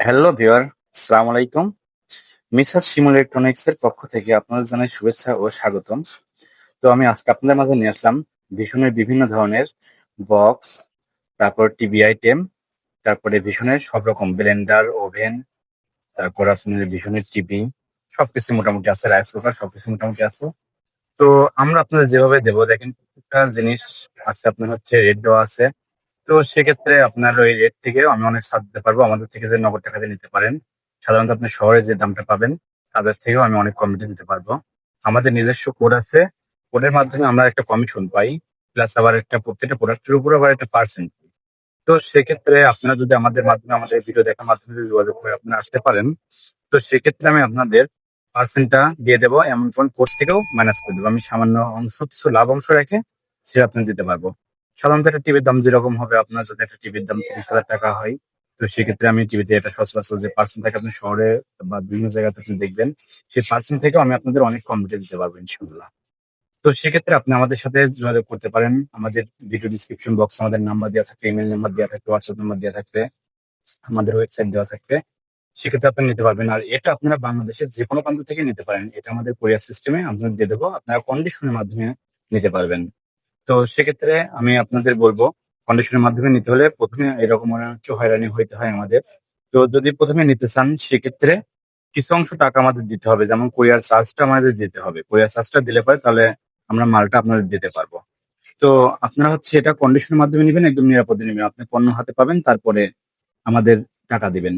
Hello viewer সালাম আলাইকুম Mrs শিমুল electronics এর পক্ষ থেকে আপনাদের জানাই শুভেচ্ছা ও স্বাগতম। তো আমি আজকে আপনাদের মাঝে নিয়ে আসলাম ভীষণের বিভিন্ন ধরনের বক্স তারপর টিভি আইটেম তারপরে ভীষণের সব রকম ব্লেন্ডার ওভেন তারপর আপনার ভীষণের টিভি সবকিছু মোটামুটি আছে রাইস কুকার সবকিছু মোটামুটি আছে। তো আমরা আপনাদের যেভাবে দেবো, দেখেন প্রত্যেকটা জিনিস আছে, আপনার হচ্ছে রেট দেওয়া আছে। তো সেক্ষেত্রে আপনার ওই রেট থেকে আমি অনেক ছাড় দিতে পারব। আমাদের থেকে যে নগদ টাকা দিয়ে নিতে পারেন, সাধারণত আপনি শহরে যে দামটা পাবেন, তাদের থেকেও আমি অনেক কমিটি দিতে পারব। আমাদের নিজস্ব কোড আছে। কোডের মাধ্যমে আমরা একটা কমিশন পাই প্লাস আবার একটা প্রত্যেকটা প্রোডাক্টের উপর আবার একটা পার্সেন্ট তো সেক্ষেত্রে আপনারা যদি আমাদের মাধ্যমে, আমাদের ভিডিও দেখার মাধ্যমে যদি যোগাযোগ করে আপনারা আসতে পারেন, তো সেক্ষেত্রে আমি আপনাদের পার্সেন্টটা দিয়ে দেবো। এমন কোন কোড থেকেও মাইনাস করে দেবো। আমি সামান্য অংশ, কিছু লাভ অংশ রেখে সেটা আপনি দিতে পারব। সাধারণত একটা টিভির দাম যেরকম হবে আপনার যদি একটা টিভির দাম তিরিশ হাজার টাকা হয় তো সেক্ষেত্রে আমি টিভিতে এটা সচরাচর যে পার্সেন্ট থাকে আপনি শহরে বা বিভিন্ন জায়গাতে আপনি দেখবেন সেই পার্সেন্ট থেকেও আমি আপনাদের অনেক কম রেটে দিতে পারব ইনশাল্লাহ তো সেক্ষেত্রে আপনি আমাদের সাথে যোগাযোগ করতে পারেন। আমাদের ভিডিও ডিসক্রিপশন বক্স আমাদের নাম্বার দেওয়া থাকবে ইমেল নাম্বার দেওয়া থাকবে হোয়াটসঅ্যাপ নাম্বার দেওয়া থাকবে আমাদের ওয়েবসাইট দেওয়া থাকবে। সেক্ষেত্রে আপনি নিতে পারবেন। আর এটা আপনারা বাংলাদেশের যে কোনো প্রান্ত থেকে নিতে পারেন। এটা আমাদের কোরিয়ার সিস্টেমে আপনাদের দিয়ে দেবো। আপনারা কন্ডিশনের মাধ্যমে নিতে পারবেন। তো সেক্ষেত্রে আমি আপনাদের বলব কন্ডিশনের মাধ্যমে নিতে হলে প্রথমে এরকম একটু হয়রানি হইতে হয় আমাদের। তো যদি প্রথমে নিতে চান, সেক্ষেত্রে কিছু অংশ টাকা আমাদের দিতে হবে। যেমন কোরিয়ার চার্জটা আমাদের দিতে হবে। কোরিয়ার চার্জটা দিলে পরে তাহলে আমরা মালটা আপনাদের দিতে পারব। তো আপনারা হচ্ছে এটা কন্ডিশনের মাধ্যমে নেবেন, একদম নিরাপদে নেবেন। আপনি পণ্য হাতে পাবেন, তারপরে আমাদের টাকা দিবেন।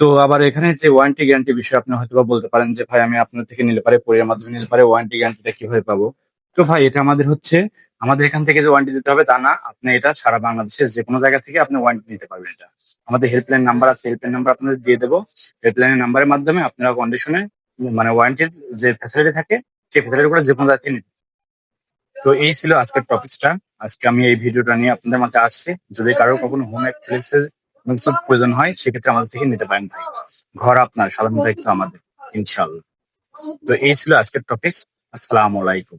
তো আবার এখানে যে ওয়ারেন্টি গ্যারান্টি বিষয়ে আপনি হয়তো বলতে পারেন যে, ভাই, আমি আপনার থেকে নিলে পারে কোরিয়ার মাধ্যমে নিলে পারে ওয়ারেন্টি গ্যারান্টিটা কীভাবে পাবো? তো ভাই, এটা আমাদের হচ্ছে, আমাদের এখান থেকে যে ওয়ারেন্টি দিতে হবে তা না। আপনি এটা সারা বাংলাদেশের যে কোনো জায়গা থেকে আপনি ওয়ারেন্টি নিতে পারবেন এটা। আমাদের হেল্পলাইন নাম্বার আছে হেল্পলাইন নাম্বার আপনাদের দিয়ে দেবো। হেল্পলাইনের নাম্বারের মাধ্যমে আপনারা কন্ডিশনে মানে ওয়ারেন্টির যে ফ্যাসিলিটি থাকে, সেই ফ্যাসিলিটি করে যে কোনো জায়গা থেকে তো এই ছিল আজকের টপিকসটা আজকে আমি এই ভিডিওটা নিয়ে আপনাদের মাঝে আসছি। যদি কারও কখনো হোম অ্যাক্টিভিটিসের প্রয়োজন হয়, সেক্ষেত্রে আমাদের থেকে নিতে পারেন ভাই। ঘর আপনার, সাধারণ দায়িত্ব আমাদের ইনশাল্লাহ তো এই ছিল আজকের টপিক আসসালামু আলাইকুম।